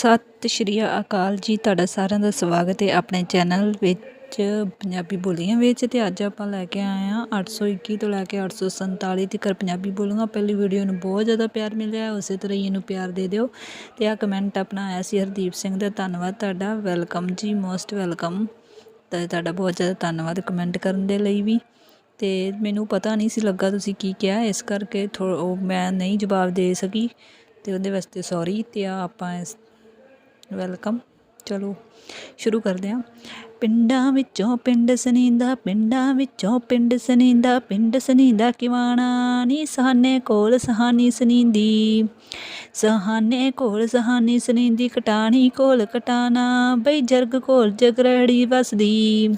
ਸਤਿ ਸ਼੍ਰੀ ਅਕਾਲ ਜੀ। ਤੁਹਾਡਾ ਸਾਰਿਆਂ ਦਾ ਸਵਾਗਤ ਹੈ ਆਪਣੇ ਚੈਨਲ ਵਿੱਚ, ਪੰਜਾਬੀ ਬੋਲੀਆਂ ਵਿੱਚ। ਤੇ ਅੱਜ ਆਪਾਂ ਲੈ ਕੇ ਆਏ ਹਾਂ 821 ਤੋਂ ਲੈ ਕੇ 847 ਤੱਕ ਪੰਜਾਬੀ ਬੋਲੀਆਂ। ਪਹਿਲੀ ਵੀਡੀਓ ਨੂੰ ਬਹੁਤ ਜ਼ਿਆਦਾ ਪਿਆਰ ਮਿਲਿਆ ਉਸੇ ਤਰ੍ਹਾਂ ਹੀ ਇਹਨੂੰ ਪਿਆਰ ਦੇ ਦਿਓ। ਤੇ ਆ ਕਮੈਂਟ ਆਪਣਾ ਆਇਆ ਸੀ ਹਰਦੀਪ ਸਿੰਘ ਦਾ। ਧੰਨਵਾਦ ਤੁਹਾਡਾ। ਵੈਲਕਮ ਜੀ ਮੋਸਟ ਵੈਲਕਮ ਤੇ ਤੁਹਾਡਾ ਬਹੁਤ ਜ਼ਿਆਦਾ ਧੰਨਵਾਦ ਕਮੈਂਟ ਕਰਨ ਦੇ ਲਈ ਵੀ। ਤੇ ਮੈਨੂੰ ਪਤਾ ਨਹੀਂ ਸੀ ਲੱਗਾ ਤੁਸੀਂ ਕੀ ਕਿਹਾ, ਇਸ ਕਰਕੇ ਥੋ ਉਹ ਮੈਂ ਨਹੀਂ ਜਵਾਬ ਦੇ ਸਕੀ। ਤੇ ਉਹਦੇ ਵਾਸਤੇ ਸੌਰੀ ਤੇ ਆ ਆਪਾਂ ਇਸ ਵੈਲਕਮ। ਚਲੋ, ਸ਼ੁਰੂ ਕਰਦੇ ਹਾਂ। ਪਿੰਡਾਂ ਵਿੱਚੋਂ ਪਿੰਡ ਸਨੀਂਦਾ ਪਿੰਡਾਂ ਵਿੱਚੋਂ ਪਿੰਡ ਸਨੀਂਦਾ ਪਿੰਡ ਸਨੀਂਦਾ ਕਿਵਾਣਾ ਨੀ ਸਹਾਨੇ ਕੋਲ ਸਹਾਨੀ ਸਨੀਂਦੀ ਸਹਾਨੇ ਕੋਲ ਸਹਾਨੀ ਸਨੀਂਦੀ ਕਟਾਣੀ ਕੋਲ ਕਟਾਣਾ ਬਈ ਜਰਗ ਕੋਲ ਜਗਰੜੀ ਵਸਦੀ।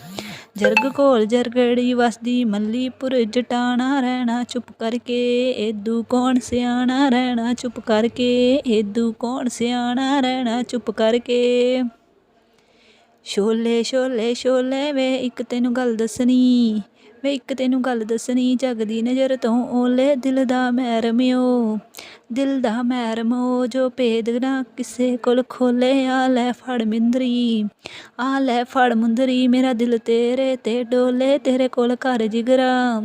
ਜਰਗ ਕੋਲ ਜਰਗੜੀ ਵਸਦੀ ਮੱਲੀਪੁਰ ਜਟਾਣਾ ਰਹਿਣਾ ਚੁੱਪ ਕਰਕੇ, ਏਦੂ ਕੌਣ ਸਿਆਣਾ ਰਹਿਣਾ ਚੁੱਪ ਕਰਕੇ, ਏਦੂ ਕੌਣ ਸਿਆਣਾ ਰਹਿਣਾ ਚੁੱਪ ਕਰਕੇ। ਛੋਲੇ ਛੋਲੇ ਛੋਲੇ ਵੇ, ਇੱਕ ਤੈਨੂੰ ਗੱਲ ਦੱਸਣੀ ਮੈਂ ਇੱਕ ਤੈਨੂੰ ਗੱਲ ਦੱਸਣੀ ਜਗਦੀ ਨਜ਼ਰ ਤੋਂ, ਓਲੇ ਦਿਲ ਦਾ ਮਹਿਰਮਿਓ ਦਿਲ ਦਾ ਮਹਿਰਮੋ ਜੋ ਭੇਦ ਨਾ ਕਿਸੇ ਕੋਲ ਖੋਲੇ। ਆ ਲੈ ਫੜ ਮਿੰਦਰੀ, ਆ ਲੈ ਫੜ ਮੁੰਦਰੀ, ਮੇਰਾ ਦਿਲ ਤੇਰੇ ਤੇ ਡੋਲੇ। ਤੇਰੇ ਕੋਲ ਘਰ ਜਿਗਰਾ,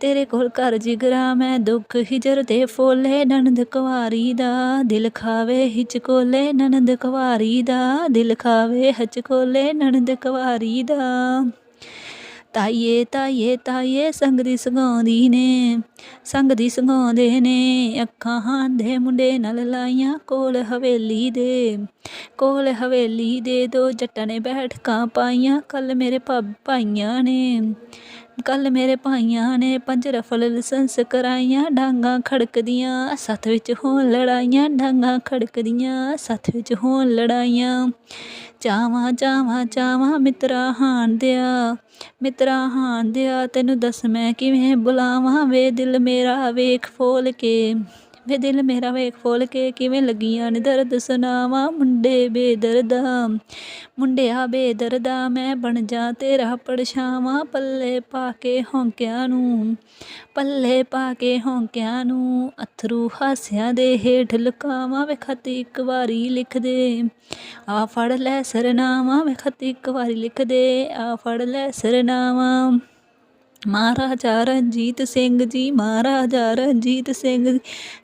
ਤੇਰੇ ਕੋਲ ਘਰ ਜਿਗਰਾ, ਮੈਂ ਦੁੱਖ ਹਿਜਰ ਦੇ ਫੋਲੇ। ਨਨਦ ਕੁਵਾਰੀ ਦਾ ਦਿਲ ਖਾਵੇ ਹਿਚਕੋਲੇ ਨਨਦ ਕੁਵਾਰੀ ਦਾ ਦਿਲ ਖਾਵੇ ਹਚਕੋਲੇ ਨਨਦ ਕੁਵਾਰੀ ਦਾ ਤਾਈਏ ਤਾਈਏ ਤਾਈਏ, ਸੰਗ ਦੀ ਸਗਾਉਂਦੀ ਨੇ, ਸੰਗ ਦੀ ਸਗਾਉਂਦੇ ਨੇ। ਅੱਖਾਂ ਹਾਂਦੇ ਮੁੰਡੇ ਨਾਲ ਲਾਈਆਂ ਕੋਲ ਹਵੇਲੀ ਦੇ, ਕੋਲ ਹਵੇਲੀ ਦੇ ਦੋ ਜੱਟਾਂ ਨੇ ਬੈਠਕਾਂ ਪਾਈਆਂ ਕੱਲ ਮੇਰੇ ਭਾ- ਭਾਈਆਂ ਨੇ। ਕੱਲ ਮੇਰੇ ਭਾਈਆਂ ਨੇ ਪੰਜ ਰਫਲ ਲਾਇਸੈਂਸ ਕਰਾਈਆਂ, ਡਾਂਗਾ ਖੜਕਦੀਆਂ, ਸੱਥ ਵਿੱਚ ਹੋਣ ਲੜਾਈਆਂ, ਡਾਂਗਾ ਖੜਕਦੀਆਂ, ਸੱਥ ਵਿੱਚ ਹੋਣ ਲੜਾਈਆਂ। ਚਾਵਾਂ ਚਾਵਾਂ ਚਾਵਾਂ ਮਿੱਤਰਾ ਹਾਣ ਦਿਆ, ਮਿੱਤਰਾ ਹਾਣ ਦਿਆ, ਤੈਨੂੰ ਦੱਸ ਮੈਂ ਕਿਵੇਂ ਬੁਲਾਵਾਂ ਵੇ ਦਿਲ ਮੇਰਾ ਵੇਖ ਫੋਲ ਕੇ। ਵੇ ਦਿਲ ਮੇਰਾ ਵੇਖ ਫੋਲ ਕੇ ਕਿਵੇਂ ਲੱਗੀਆਂ ਨੇ ਦਰਦ ਸੁਣਾਵਾਂ ਮੁੰਡੇ ਬੇਦਰਦਾ। ਮੁੰਡਿਆ ਬੇਦਰਦਾ, ਮੈਂ ਬਣ ਜਾ ਤੇਰਾ ਪਰਛਾਵਾਂ ਪੱਲੇ ਪਾ ਕੇ ਹੌਂਕਿਆਂ ਨੂੰ, ਪੱਲੇ ਪਾ ਕੇ ਹੌਂਕਿਆਂ ਨੂੰ। ਅਥਰੂ ਹਾਸਿਆਂ ਦੇ ਹੇਠ ਲੁਕਾਵਾਂ ਵੇ ਖਤ ਇੱਕ ਵਾਰੀ ਲਿਖ ਦੇ ਆ ਫੜ ਲੈ ਸਰਨਾਵਾਂ ਵੇ ਖਤ ਇੱਕ ਵਾਰੀ ਲਿਖ ਦੇ ਆ ਫੜ ਲੈ ਸਰਨਾਵਾਂ। ਮਹਾਰਾਜਾ ਰਣਜੀਤ ਸਿੰਘ ਜੀ, ਮਹਾਰਾਜਾ ਰਣਜੀਤ ਸਿੰਘ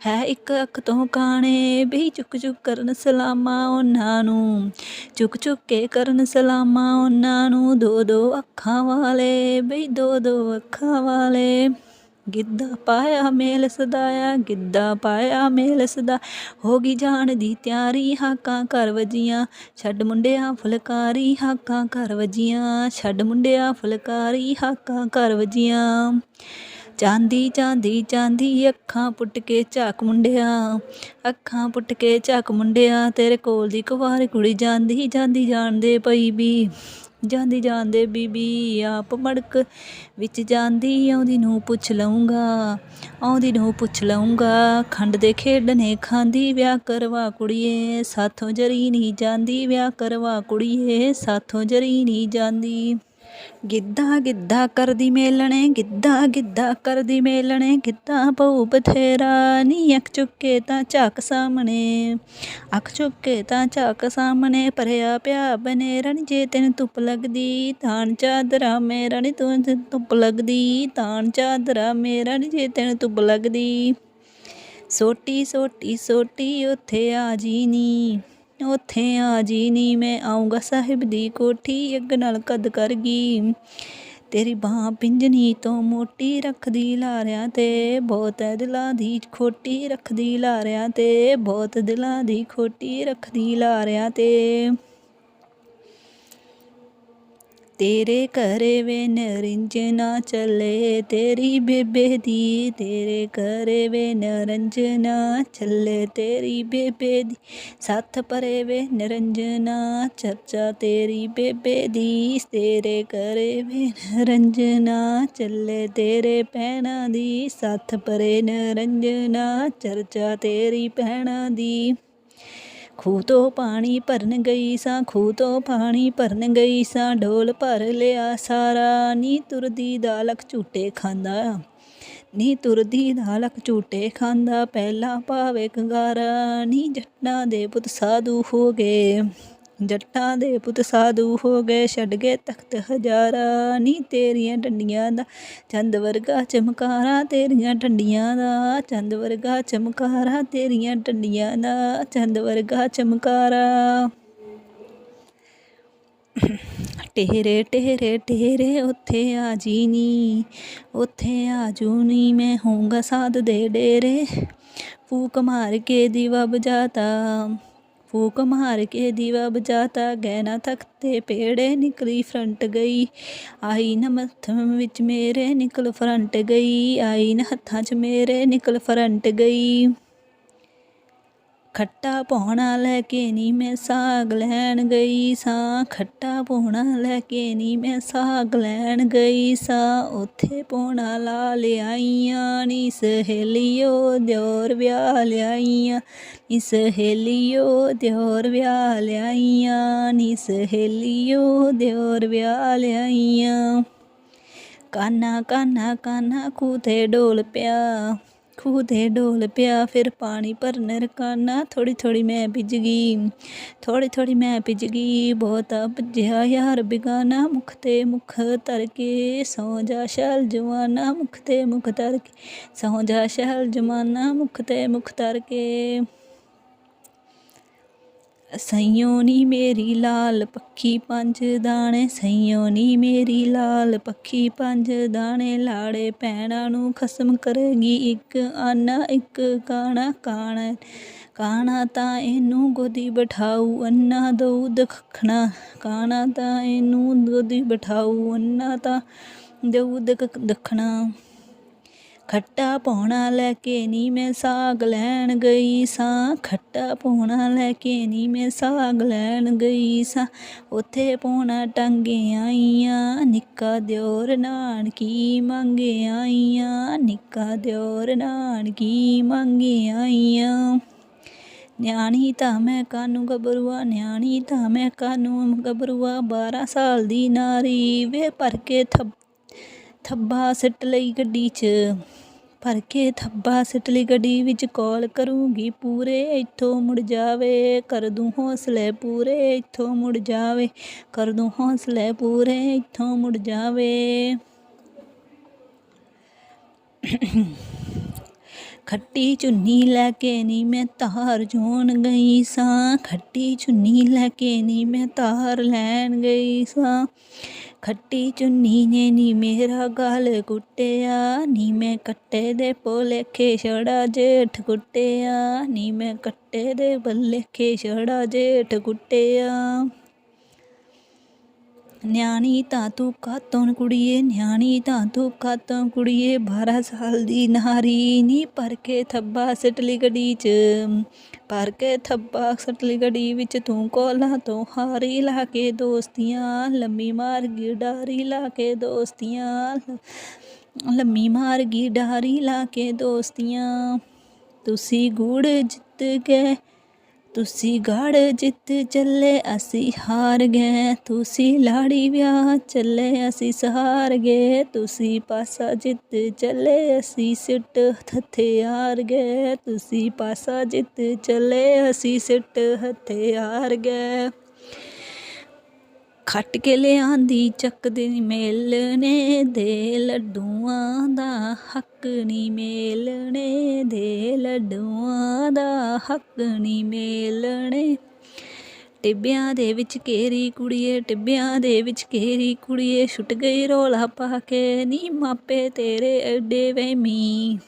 ਹੈ ਇੱਕ ਅੱਖ ਤੋਂ ਕਾਣੇ ਬਈ ਚੁੱਕ ਚੁੱਕ ਕਰਨ ਸਲਾਮਾ ਉਹਨਾਂ ਨੂੰ। ਚੁੱਕ ਚੁੱਕ ਕੇ ਕਰਨ ਸਲਾਮਾ ਉਹਨਾਂ ਨੂੰ। ਦੋ ਦੋ ਅੱਖਾਂ ਵਾਲੇ ਬਈ ਦੋ ਦੋ ਅੱਖਾਂ ਵਾਲੇ। ਗਿੱਧਾ ਪਾਇਆ ਮੇਲ ਸਦਾਇਆ ਗਿੱਧਾ ਪਾਇਆ ਮੇਲ ਸਦਾ। ਹੋ ਗਈ ਜਾਣ ਦੀ ਤਿਆਰੀ, ਹਾਕਾਂ ਘਰ ਵਜੀਆਂ। ਛੱਡ ਮੁੰਡਿਆਂ ਫੁਲਕਾਰੀ, ਹਾਕਾਂ ਘਰ ਵਜੀਆਂ। ਛੱਡ ਮੁੰਡਿਆਂ ਫੁਲਕਾਰੀ, ਹਾਕਾਂ ਘਰ ਵਜੀਆਂ। ਚਾਂਦੀ ਚਾਂਦੀ ਚਾਂਦੀ, ਅੱਖਾਂ ਪੁੱਟ ਕੇ ਝਾਕ ਮੁੰਡਿਆ। ਅੱਖਾਂ ਪੁੱਟ ਕੇ ਝਾਕ ਮੁੰਡਿਆ, ਤੇਰੇ ਕੋਲ ਦੀ ਕੁਵਾਰ ਕੁੜੀ ਜਾਂਦੀ ਜਾਂਦੀ ਜਾਣਦੇ ਪਈ ਵੀ। ਜਾਂਦੀ ਜਾਂਦੇ ਬੀਬੀ ਆਪ ਮੜਕ ਵਿੱਚ ਜਾਂਦੀ, ਆਉਂਦੀ ਨੂੰ ਪੁੱਛ ਲਊਂਗਾ, ਆਉਂਦੀ ਨੂੰ ਪੁੱਛ ਲਊਂਗਾ, ਖੰਡ ਦੇ ਖੇਡਣੇ ਖਾਂਦੀ, ਵਿਆਹ ਕਰਵਾ ਕੁੜੀਏ, ਸਾਥੋਂ ਜਰੀ ਨਹੀਂ ਜਾਂਦੀ, ਵਿਆਹ ਕਰਵਾ ਕੁੜੀਏ, ਸਾਥੋਂ ਜਰੀ ਨਹੀਂ ਜਾਂਦੀ। ਗਿੱਧਾ ਗਿੱਧਾ ਕਰਦੀ ਮੇਲਣੇ, ਗਿੱਧਾ ਗਿੱਧਾ ਕਰਦੀ ਮੇਲਣੇ, ਗਿੱਧਾ ਪਊ ਬਥੇਰਾ, ਨੀ ਅੱਖ ਚੁੱਕੇ ਤਾਂ ਝਾਕ ਸਾਹਮਣੇ। ਅੱਖ ਚੁੱਕੇ ਤਾਂ ਝਾਕ ਸਾਹਮਣੇ, ਭਰਿਆ ਪਿਆ ਬਨੇ ਰਣ ਜੇ ਤੈਨੂੰ ਧੁੱਪ ਲੱਗਦੀ, ਤਾਣ ਚਾਦਰਾ ਮੇਰਾ ਨੀ ਤੂੰ ਧੁੱਪ ਲੱਗਦੀ, ਤਾਣ ਚਾਦਰਾ ਮੇਰਾ ਨੀ ਜੇ ਤੈਨੂੰ ਧੁੱਪ ਲੱਗਦੀ। ਸੋਟੀ ਸੋਟੀ ਸੋਟੀ, ਉੱਥੇ ਆ ਜੀ ਨੀ ਉੱਥੇ ਆ ਜੀ ਨੀ, ਮੈਂ ਆਉਂਗਾ ਸਾਹਿਬ ਦੀ ਕੋਠੀ, ਅੱਗ ਨਾਲ ਕਦ ਕਰ ਗਈ ਤੇਰੀ ਬਾਹ ਪਿੰਜਨੀ ਤੋਂ ਮੋਟੀ ਰੱਖਦੀ ਲਾਰਿਆਂ ਤੇ, ਬਹੁਤ ਹੈ ਦਿਲਾਂ ਦੀ ਖੋਟੀ ਰੱਖਦੀ ਲਾਰਿਆਂ ਤੇ, ਬਹੁਤ ਦਿਲਾਂ ਦੀ ਖੋਟੀ ਰੱਖਦੀ ਲਾਰਿਆਂ ਤੇ। ਤੇਰੇ ਘਰੇ ਵੇ ਨਰਿੰਜਨਾ ਚੱਲੇ, ਤੇਰੀ ਬੇਬੇ ਦੀ ਤੇਰੇ ਘਰੇ ਵੇ ਨਰੰਜਨਾ ਚੱਲੇ, ਤੇਰੀ ਬੇਬੇ ਦੀ ਸੱਥ ਪਰੇ ਵੇ ਨਰੰਜਨਾ ਚਰਚਾ ਤੇਰੀ ਬੇਬੇ ਦੀ ਤੇਰੇ ਘਰੇ ਵੇ ਨਰੰਜਨਾ ਚੱਲੇ, ਤੇਰੇ ਭੈਣਾਂ ਦੀ ਸੱਥ ਪਰੇ ਨਰੰਜਨਾ ਚਰਚਾ ਤੇਰੀ ਭੈਣਾਂ ਦੀ ਖੂਹ ਤੋਂ ਪਾਣੀ ਭਰਨ ਗਈ ਸਾਂ ਖੂਹ ਤੋਂ ਪਾਣੀ ਭਰਨ ਗਈ ਸਾਂ ਢੋਲ ਭਰ ਲਿਆ ਸਾਰਾ। ਨੀ ਤੁਰਦੀ ਦਾ ਲਖ ਝੂਟੇ ਖਾਂਦਾ, ਨੀ ਤੁਰਦੀ ਦਾ ਲੱਕ ਝੂਟੇ ਖਾਂਦਾ, ਪਹਿਲਾ ਭਾਵੇ ਕੰਗਾਰਾ ਨੀ ਜੱਟਾਂ ਦੇ ਪੁੱਤ ਸਾਧੂ ਹੋ ਗਏ। ਜੱਟਾਂ ਦੇ ਪੁੱਤ ਸਾਧੂ ਹੋ ਗਏ, ਛੱਡ ਗਏ ਤਖਤ ਹਜ਼ਾਰਾਂ। ਨੀ ਤੇਰੀਆਂ ਡੰਡੀਆਂ ਦਾ ਚੰਦ ਵਰਗਾ ਚਮਕਾਰਾ, ਤੇਰੀਆਂ ਡੰਡੀਆਂ ਦਾ ਚੰਦ ਵਰਗਾ ਚਮਕਾਰਾ, ਤੇਰੀਆਂ ਡੰਡੀਆਂ ਦਾ ਚੰਦ ਵਰਗਾ ਚਮਕਾਰਾ। ਟੇਰੇ ਟੇਰੇ ਟੇਰੇ ਉੱਥੇ ਆ ਜੀ ਨੀ, ਉੱਥੇ ਆ ਜੂ ਨੀ, ਮੈਂ ਹੋਊਂਗਾ ਸਾਧ ਦੇ ਡੇਰੇ। ਫੂਕ ਮਾਰ ਕੇ ਦੀਵਾ ਬੁਝਾਤਾ ਫੂਕ ਮਾਰ ਕੇ ਦੀਵਾ ਬੁਝਾਤਾ ਗਹਿਣਾ ਤਖਤੇ ਪੇੜੇ ਨਿਕਲੀ ਫਰੰਟ ਗਈ। ਆਈ ਨਾ ਮੱਥਮ ਵਿੱਚ ਮੇਰੇ ਨਿਕਲ ਫਰੰਟ ਗਈ ਆਈ ਨਾ ਹੱਥਾਂ 'ਚ ਮੇਰੇ ਨਿਕਲ ਫਰੰਟ ਗਈ। ਖੱਟਾ ਪੌਣਾ ਲੈ ਕੇ ਨੀ ਮੈਂ ਸਾਗ ਲੈਣ ਗਈ ਸਾਂ। ਖੱਟਾ ਪੌਣਾ ਲੈ ਕੇ ਨੀ ਮੈਂ ਸਾਗ ਲੈਣ ਗਈ ਸਾਂ। ਉੱਥੇ ਪੌਣਾ ਲਾ ਲਿਆਈਆਂ, ਨੀ ਸਹੇਲੀਓ ਦਿਓਰ ਵਿਆਹ ਲਿਆਈਆਂ। ਨੀ ਸਹੇਲੀਓ ਦਿਓਰ ਵਿਆਹ ਲਿਆਈਆਂ, ਨੀ ਸਹੇਲੀਓ ਦਿਓਰ ਵਿਆਹ ਲਿਆਈਆਂ। ਕਾਨਾ ਕਾਨਾ ਕਾਨਾ ਖੂਤੇ ਡੋਲ ਪਿਆ। ਖੂਹ ਤੇ ਡੋਲ ਪਿਆ, ਫਿਰ ਪਾਣੀ ਭਰਨ ਰਕਾਨਾ। ਥੋੜੀ ਥੋੜੀ ਮੈਂ ਭਿੱਜ ਗਈ ਥੋੜੀ ਥੋੜੀ ਮੈਂ ਭਿੱਜ ਗਈ। ਬਹੁਤਾ ਭੱਜਿਆ ਯਾਰ ਬਿਗਾਨਾ, ਮੁਖ ਤੇ ਮੁਖ ਤਰ ਕੇ ਸੌ ਜਾ ਸ਼ਲ ਜਵਾਨਾ, ਮੁਖ ਤੇ ਮੁਖ ਤਰ ਕੇ ਸੌ ਜਾ ਸ਼ਲ ਜਵਾਨਾ, ਮੁਖ ਤੇ ਮੁਖ ਤਰ ਕੇ ਸਈਓ ਨੀ ਮੇਰੀ ਲਾਲ ਪੱਖੀ ਪੰਜ ਦਾਣੇ, ਸਈਓ ਨੀ ਮੇਰੀ ਲਾਲ ਪੱਖੀ ਪੰਜ ਦਾਣੇ। ਲਾੜੇ ਭੈਣਾਂ ਨੂੰ ਖਸਮ ਕਰੇਗੀ ਇੱਕ ਆਨਾ, ਇੱਕ ਕਾਣਾ ਕਾਣਾ ਕਾਣਾ ਤਾਂ ਇਹਨੂੰ ਗੋਦੀ ਬਿਠਾਉ ਅੰਨਾ ਦਊ ਦਖਣਾ। ਕਾਣਾ ਤਾਂ ਇਹਨੂੰ ਗੋਦੀ ਬਿਠਾਉ ਅੰਨਾ ਤਾਂ ਦਊ ਦੱਖਣਾ। ਖੱਟਾ ਪੌਣਾ ਲੈ ਕੇ ਨੀ ਮੈਂ ਸਾਗ ਲੈਣ ਗਈ ਸਾਂ। ਖੱਟਾ ਪੌਣਾ ਲੈ ਕੇ ਨੀ ਮੈਂ ਸਾਗ ਲੈਣ ਗਈ ਸਾਂ। ਉੱਥੇ ਪੌਣਾ ਟੰਗੇ ਆਈਆਂ, ਨਿੱਕਾ ਦਿਓਰ ਨਾਨਕੀ ਮੰਗੇ ਆਈਆਂ, ਨਿੱਕਾ ਦਿਓਰ ਨਾਨਕੀ ਮੰਗੇ ਆਈਆਂ। ਨਿਆਣੀ ਤਾਂ ਮੈਂ ਕਾਨੂੰ ਗੱਭਰੂਆ, ਨਿਆਣੀ ਤਾਂ ਮੈਂ ਕਾਨੂੰ ਗੱਭਰੂਆ 12 ਸਾਲ ਦੀ ਨਾਰੀ ਵੇ ਭਰ ਕੇ ਥੱਬ ਥੱਬਾ ਸਿੱਟ ਲਈ ਗੱਡੀ 'ਚ। ਭਰ ਕੇ ਥੱਬਾ ਸਿੱਟ ਲਈ ਗੱਡੀ ਵਿੱਚ ਕਾਲ ਕਰੂੰਗੀ ਪੂਰੇ, ਇੱਥੋਂ ਮੁੜ ਜਾਵੇ, ਕਰ ਦੂੰ ਹੌਸਲੇ ਪੂਰੇ, ਇੱਥੋਂ ਮੁੜ ਜਾਵੇ, ਕਰ ਦੂੰ ਹੌਸਲੇ ਪੂਰੇ, ਇੱਥੋਂ ਮੁੜ ਜਾਵੇ। ਖੱਟੀ ਚੁੰਨੀ ਲੈ ਕੇ ਨੀ ਮੈਂ ਤਾਰ ਜੋਣ ਗਈ ਸਾਂ। ਖੱਟੀ ਚੁੰਨੀ ਲੈ ਕੇ ਨੀ ਮੈਂ ਤਾਰ ਲੈਣ ਗਈ ਸਾਂ। ਖੱਟੀ ਚੁੰਨੀ ਨੇ ਨੀ ਮੇਰਾ ਗਾਲ ਕੁੱਟਿਆ, ਨੀ ਮੈਂ ਕੱਟੇ ਦੇ ਭੁਲੇਖੇ ਛੜਾ ਜੇਠ ਕੁੱਟਿਆ, ਨੀ ਮੈਂ ਕੱਟੇ ਦੇ ਬੱਲੇਖੇ ਛੜਾ ਜੇਠ ਕੁੱਟਿਆ। ਨਿਆਣੀ ਤਾਂ ਤੂੰ ਕਾਤੋਂ ਕੁੜੀਏ ਨਿਆਣੀ ਤਾਂ ਤੂੰ ਕਾਤੋਂ ਕੁੜੀਏ 12 ਸਾਲ ਦੀ ਨਾਰੀ ਨੀ ਪਰ ਕੇ ਥੱਬਾ ਸਟਲੀ ਗੱਡੀ 'ਚ ਪਰ ਕੇ ਥੱਬਾ ਸਟਲੀ ਗੱਡੀ ਵਿੱਚ ਤੂੰ ਕੋਲਾ ਤੋਂ ਹਾਰੀ ਲਾ ਕੇ ਦੋਸਤੀਆਂ ਲੰਮੀ ਮਾਰ ਗਈ ਡਾਰੀ ਲਾ ਕੇ ਦੋਸਤੀਆਂ ਲੰਮੀ ਮਾਰ ਗਈ ਡਾਰੀ ਲਾ ਕੇ ਦੋਸਤੀਆਂ ਤੁਸੀਂ ਗੂੜ ਜਿੱਤ ਗਏ ਤੁਸੀਂ ਗੜ ਜਿੱਤ ਚੱਲੇ ਅਸੀਂ ਹਾਰ ਗਏ ਤੁਸੀਂ ਲਾੜੀ ਵਿਆਹ ਚੱਲੇ ਅਸੀਂ ਸਹਾਰ ਗਏ ਤੁਸੀਂ ਪਾਸਾ ਜਿੱਤ ਚੱਲੇ ਅਸੀਂ ਸਿੱਟ ਹੱਥੇ ਹਾਰ ਗਏ ਤੁਸੀਂ ਪਾਸਾ ਜਿੱਤ ਚੱਲੇ ਅਸੀਂ ਸਿੱਟ ਹੱਥੇ ਹਾਰ ਗਏ ਖੱਟ ਕੇ ਲਿਆਂਦੀ ਚੱਕ ਦੇ ਮੇਲਣੇ ਦੇ ਲੱਡੂਆਂ ਦਾ ਹੱਕ ਨਹੀਂ ਮੇਲਣੇ ਦੇ ਲੱਡੂਆਂ ਦਾ ਹੱਕ ਨਹੀਂ ਮੇਲਣੇ। ਟਿੱਬਿਆਂ ਦੇ ਵਿੱਚ ਘੇਰੀ ਕੁੜੀਏ, ਟਿੱਬਿਆਂ ਦੇ ਵਿੱਚ ਘੇਰੀ ਕੁੜੀਏ, ਛੁੱਟ ਗਈ ਰੋਲਾ ਪਾ ਕੇ, ਨੀ ਮਾਪੇ ਤੇਰੇ ਐਡੇ ਵਹਿਮੀ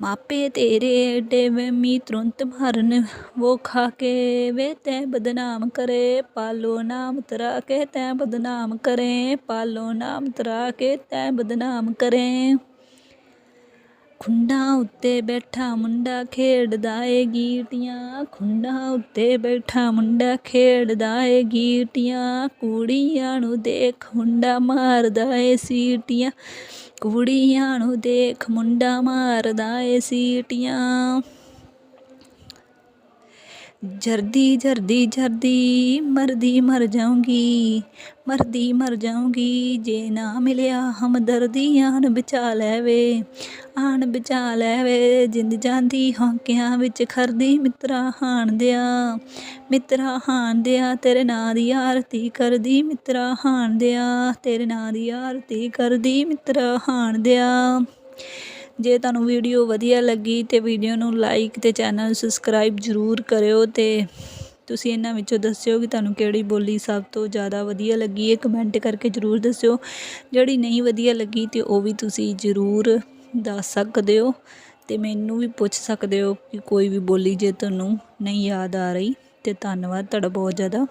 ਮਾਪੇ ਤੇਰੇ ਡੇ ਵਹਿਮੀ ਤੁਰੰਤ ਮਾਰਨ। ਵੋ ਖਾ ਕੇ ਵੇ ਤੈ ਬਦਨਾਮ ਕਰੇ, ਪਾਲੋ ਨਾਮ ਤਰਾ ਕੇ ਤੈ ਬਦਨਾਮ ਕਰੇ, ਪਾਲੋ ਨਾਮ ਤਰਾ ਕੇ ਤੈ ਬਦਨਾਮ ਕਰੇ। ਖੁੰਡਾਂ ਉੱਤੇ ਬੈਠਾ ਮੁੰਡਾ ਖੇਡਦਾ ਏ ਗੀਟੀਆਂ। ਖੁੰਡਾਂ ਉੱਤੇ ਬੈਠਾ ਮੁੰਡਾ ਖੇਡਦਾ ਏ ਗੀਟੀਆਂ। ਕੁੜੀਆਂ ਨੂੰ ਦੇਖ ਮੁੰਡਾ ਮਾਰਦਾ ਏ ਸੀਟੀਆਂ। ਕੁੜੀਆਂ ਨੂੰ ਦੇਖ ਮੁੰਡਾ ਮਾਰਦਾ ਏ ਸੀਟੀਆਂ। ਜਰਦੀ ਜਰਦੀ ਜਰਦੀ, ਮਰਦੀ ਮਰ ਜਾਊਂਗੀ। ਮਰਦੀ ਮਰ ਜਾਊਂਗੀ, ਜੇ ਨਾ ਮਿਲਿਆ ਹਮਦਰਦੀ ਆਣ ਬਚਾ ਲੈਵੇ। ਆਣ ਬਚਾ ਲੈ ਵੇ ਜਿੰਦ ਜਾਂਦੀ ਹੌਂਕਿਆਂ ਵਿੱਚ ਖਰਦੀ ਮਿੱਤਰਾ ਹਾਣ ਦਿਆ। ਮਿੱਤਰਾ ਹਾਣ ਦਿਆ, ਤੇਰੇ ਨਾਂ ਦੀ ਆਰਤੀ ਕਰਦੀ ਮਿੱਤਰਾ ਹਾਣ ਦਿਆ। ਤੇਰੇ ਨਾਂ ਦੀ ਆਰਤੀ ਕਰਦੀ ਮਿੱਤਰਾ ਹਾਣ ਦਿਆ। ਜੇ ਤੁਹਾਨੂੰ ਵੀਡੀਓ ਵਧੀਆ ਲੱਗੀ ਤੇ ਵੀਡੀਓ ਨੂੰ ਲਾਈਕ ਤੇ ਚੈਨਲ ਨੂੰ ਸਬਸਕ੍ਰਾਈਬ ਜ਼ਰੂਰ ਕਰਿਓ ਤੇ ਤੁਸੀਂ ਇਹਨਾਂ ਵਿੱਚੋਂ ਦੱਸਿਓ ਕਿ ਤੁਹਾਨੂੰ ਕਿਹੜੀ ਬੋਲੀ ਸਭ ਤੋਂ ਜ਼ਿਆਦਾ ਵਧੀਆ ਲੱਗੀ। ਹੈ ਕਮੈਂਟ ਕਰਕੇ ਜ਼ਰੂਰ ਦੱਸਿਓ। ਜਿਹੜੀ ਨਹੀਂ ਵਧੀਆ ਲੱਗੀ ਤੇ ਉਹ ਵੀ ਤੁਸੀਂ ਜ਼ਰੂਰ ਦੱਸ ਸਕਦੇ ਹੋ ਤੇ ਮੈਨੂੰ ਵੀ ਪੁੱਛ ਸਕਦੇ ਹੋ ਕਿ ਕੋਈ ਵੀ ਬੋਲੀ ਜੇ ਤੁਹਾਨੂੰ ਨਹੀਂ ਯਾਦ ਆ ਰਹੀ ਤੇ ਧੰਨਵਾਦ ਤੁਹਾਡਾ ਬਹੁਤ ਜ਼ਿਆਦਾ।